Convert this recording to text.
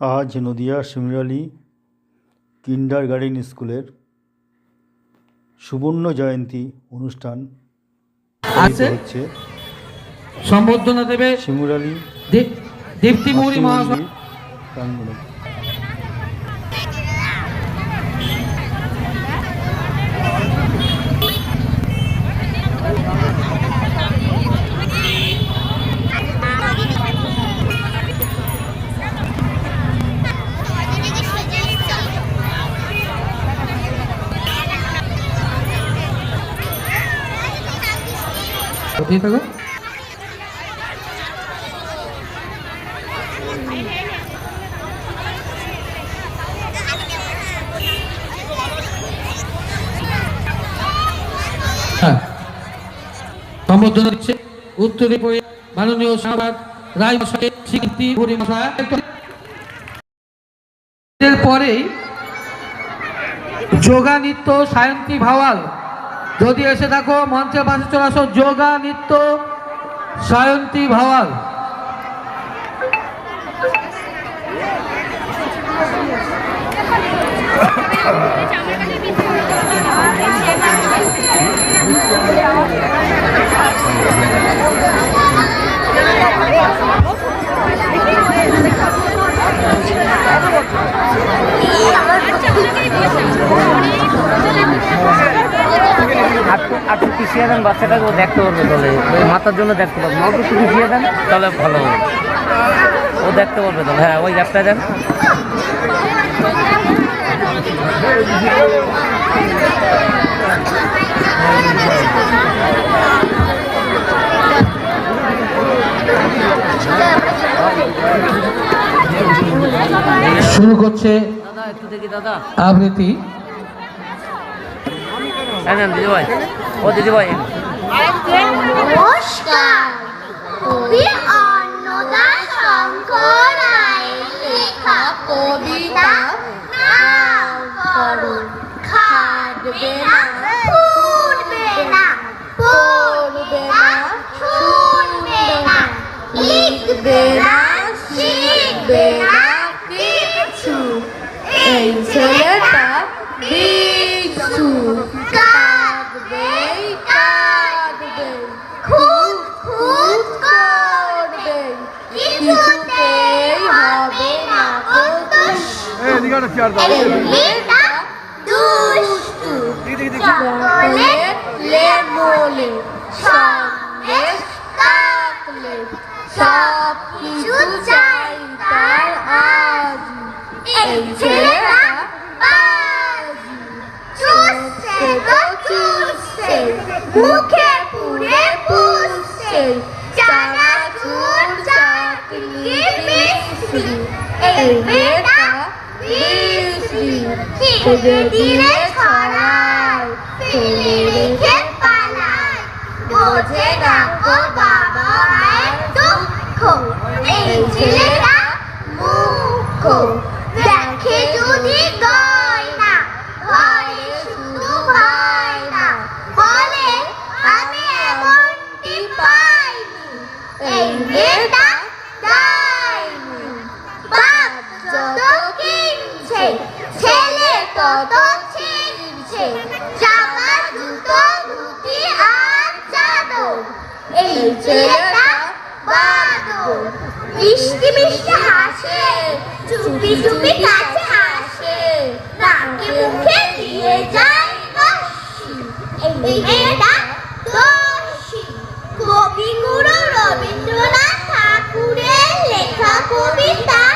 আজ নদিয়া শিমরালি কিন্ডার গার্ডেন স্কুলের সুবর্ণ জয়ন্তী অনুষ্ঠান আছে। হচ্ছে। সম্বর্ধনা দেবে শিমুরালি দী- দীপ্তি মৌরি মহাশয়। কোথায় থাকো। হ্যাঁ। সম্বোধনা দিচ্ছে উত্তরে পড়ে মাননীয় সাংবাদ রায় মশাই স্বীকৃতি পরেই যোগা সায়ন্তী ভাওয়াল যদি এসে থাকো মঞ্চের পাশে চলে আসো যোগা নৃত্য সায়ন্তী ভাওয়াল। আটটু আটটু পিছিয়ে দেন বাচ্চাটাকে ও দেখতে পারবে ওই মাথার জন্য দেখতে পারবে। ওকে একটু পিছিয়ে দেন তাহলে ভালো হবে। ও দেখতে পারবে তাহলে। হ্যাঁ ওই গ্যাপটা দেন। শুরু করছে দাদা একটু দেখি দাদা। আবৃত্তি। হ্যাঁ দিদি ভাই। ও দিদি ভাই। নমস্কার। কবি অন্নদা শঙ্কর লেখা কবিতা নাম করুন। খাটবে না ফুটবে না পড়বে না শুনবে না লিখবে Agora pior da Lida Dusto. Chocolate Lemole. Sondes Taple. Shopping Chuchai Dar Azi. Enchera Bazi. Chusse do Muke খুঁজে দিলে ছড়ায় ফেলে রেখে পালায় বোঝে না বাবা মায়ের দুঃখ। এই ছেলেটা মুখ দেখে যদি গয়না, ঘরে শুধু হয় না বলে, আমি এমনটি পাইনি। এই মেয়েটা তত ছিঁড়ছে জামা ধুতি আর চাদর এই ছেলেটা বাদর মিষ্টি মিষ্টি হাসে চুপি চুপি কাছে মুখে দিয়ে যায় এই মেয়েটা কবিগুরু রবীন্দ্রনাথ ঠাকুরের লেখা কবিতা